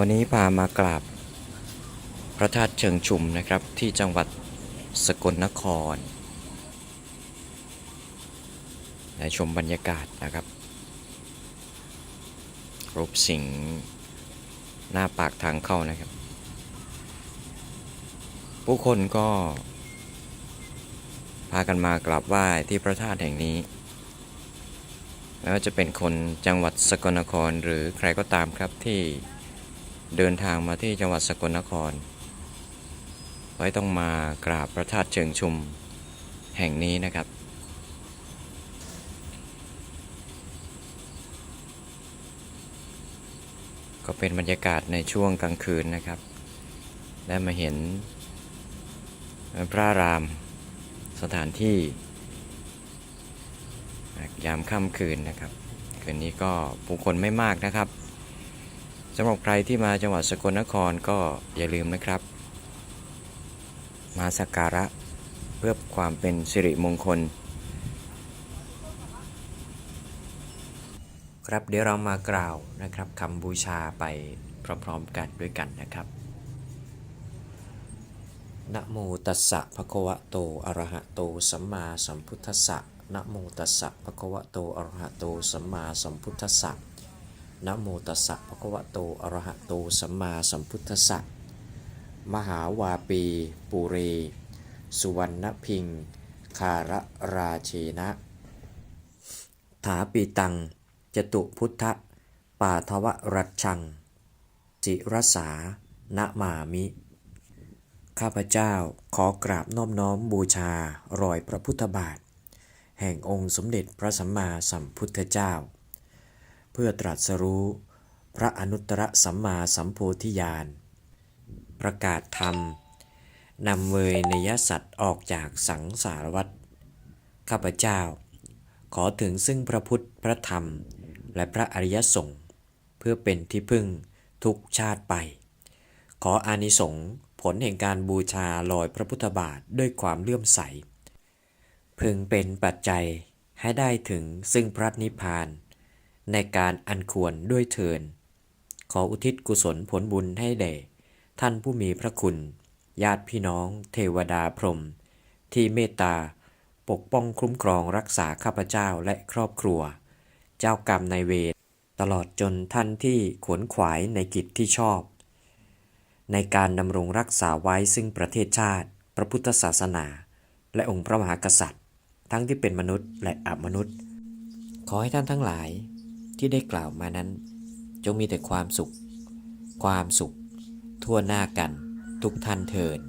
วันนี้พามากราบพระธาตุเชิงชุมนะครับที่จังหวัดสกลนครและชมบรรยากาศนะครับ รูปสิงห์หน้าปากทางเข้านะครับ ผู้คนก็ พากันมากราบไหว้ที่พระธาตุแห่งนี้ไม่ว่าจะเป็นคนจังหวัดสกลนครหรือใครก็ตามครับที่ เดินทางมาที่จังหวัดสกลนคร ไว้ต้องมากราบพระธาตุเชิงชุมแห่งนี้นะครับ ก็เป็นบรรยากาศในช่วงกลางคืนนะครับ ได้มาเห็น พระรามสถานที่ ยามค่ำคืนนะครับ คืนนี้ก็ผู้คนไม่มากนะครับ สำหรับใครที่มาจังหวัดสกลนครก็อย่าลืมนะครับ มาสักการะเพื่อความเป็นสิริมงคล ครับเดี๋ยวเรามากล่าวนะครับคำบูชาไปพร้อมๆกันด้วยกันนะครับนะโมตัสสะภะคะวะโต อะระหะโต สัมมาสัมพุทธัสสะนะโมตัสสะภะคะวะโต อะระหะโต สัมมาสัมพุทธัสสะ นะโมตัสสะภะคะวะโต อะระหะโต สัมมาสัมพุทธัสสะ มหาวาปีปุเร สุวรรณพิงคาระราเชนะ ถาปีตัง จตุพุทธป่าทวรัชัง จิรสานะมามิ ข้าพเจ้าขอกราบน้อมน้อมบูชารอยพระพุทธบาท แห่งองค์สมเด็จพระสัมมาสัมพุทธเจ้า เพื่อตรัสรู้ พระอนุตตรสัมมาสัมโพธิญาณ ประกาศธรรมนำเวยนยสัตว์ออกจากสังสารวัฏข้าพเจ้า ขอถึงซึ่งพระพุทธพระธรรม และพระอริยสงฆ์เพื่อเป็นที่พึ่งทุกชาติไป ขออานิสงส์ผลแห่งการบูชาลอยพระพุทธบาทด้วยความเลื่อมใส พึงเป็นปัจจัยให้ได้ถึงซึ่งพระนิพพาน ในการอันควรด้วยเทิน ขออุทิศกุศลผลบุญให้แด่ท่านผู้มีพระคุณ ญาติพี่น้อง เทวดาพรหมที่เมตตา ปกป้องคุ้มครองรักษาข้าพเจ้าและครอบครัว เจ้ากรรมนายเวรตลอดจนท่านที่ขวนขวายในกิจที่ชอบ ในการดำรงรักษาไว้ซึ่งประเทศชาติ พระพุทธศาสนา และองค์พระมหากษัตริย์ ทั้งที่เป็นมนุษย์และอมนุษย์ ขอให้ท่านทั้งหลาย ที่ได้กล่าวมานั้น จงมีแต่ความสุข ความสุข ทั่วหน้ากัน ทุกท่านเทิน